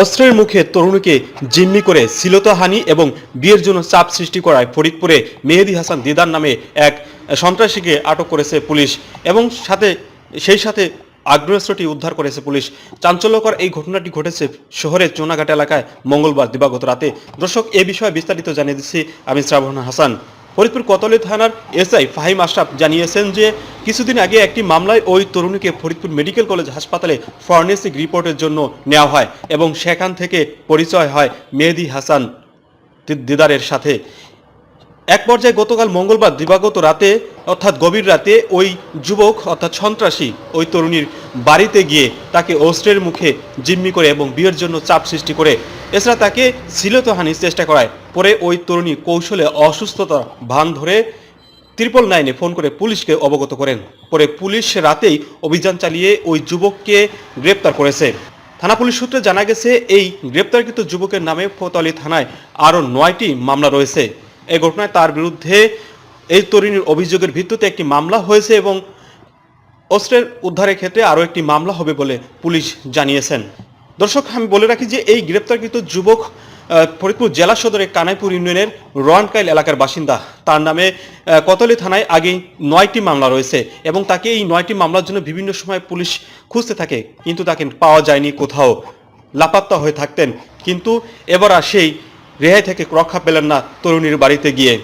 অস্ত্রের মুখে তরুণীকে জিম্মি করে শ্লীলতাহানি এবং বিয়ের জন্য চাপ সৃষ্টি করায় ফরিদপুরে মেহেদি হাসান দিদার নামে এক সন্ত্রাসীকে আটক করেছে পুলিশ এবং সাথে, সেই সাথে আগ্নেয়াস্ত্রটি উদ্ধার করেছে পুলিশ। চাঞ্চল্যকর এই ঘটনাটি ঘটেছে শহরের চোনাঘাট এলাকায় মঙ্গলবার দিবাগত রাতে। দর্শক, এ বিষয়ে বিস্তারিত জানিয়ে দিচ্ছি আমি শ্রাবণ হাসান। ফরিদপুর কোতোয়ালি থানার এসআই ফাহিম আশরাফ জানিয়েছেন যে কিছুদিন আগে একটি মামলায় ওই তরুণীকে ফরিদপুর মেডিকেল কলেজ হাসপাতালে ফরেন্সিক রিপোর্টের জন্য নেওয়া হয় এবং সেখান থেকে পরিচয় হয় মেহেদি হাসান দিদারের সাথে। এক পর্যায়ে গতকাল মঙ্গলবার দিবাগত রাতে, অর্থাৎ গভীর রাতে, ওই যুবক, অর্থাৎ সন্ত্রাসী, ওই তরুণীর বাড়িতে গিয়ে তাকে অস্ত্রের মুখে জিম্মি করে এবং বিয়ের জন্য চাপ সৃষ্টি করে। এছাড়া তাকে শ্লীলতাহানির চেষ্টা করায়। পরে ওই তরুণী কৌশলে অসুস্থতা ভান ধরে ত্রিপল নাইনে ফোন করে পুলিশকে অবগত করেন। পরে পুলিশ রাতেই অভিযান চালিয়ে ওই যুবককে গ্রেপ্তার করেছে। থানা পুলিশ সূত্রে জানা গেছে, এই গ্রেপ্তারকৃত যুবকের নামে ফতলি থানায় আরও নয়টি মামলা রয়েছে। এই ঘটনায় তার বিরুদ্ধে এই তরুণীর অভিযোগের ভিত্তিতে একটি মামলা হয়েছে এবং অস্ত্রের উদ্ধারের ক্ষেত্রে আরও একটি মামলা হবে বলে পুলিশ জানিয়েছেন। দর্শক, আমি বলে রাখি যে এই গ্রেপ্তারকৃত যুবক ফরিদপুর জেলা সদরের কানাইপুর ইউনিয়নের রোয়ানকাইল এলাকার বাসিন্দা। তার নামে কতলি থানায় আগেই নয়টি মামলা রয়েছে এবং তাকে এই নয়টি মামলার জন্য বিভিন্ন সময় পুলিশ খুঁজতে থাকে, কিন্তু তাকে পাওয়া যায়নি কোথাও। লাপাত্তা হয়ে থাকতেন। কিন্তু এবার আর সেই রেহাই থেকে রক্ষা পেলেন না তরুণীর বাড়িতে গিয়ে।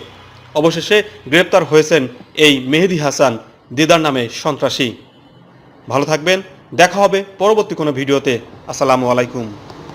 অবশেষে গ্রেপ্তার হয়েছেন এই মেহেদি হাসান, দিদার নামে সন্ত্রাসী। ভালো থাকবেন, দেখা হবে পরবর্তী কোনো ভিডিওতে। আসসালামু আলাইকুম।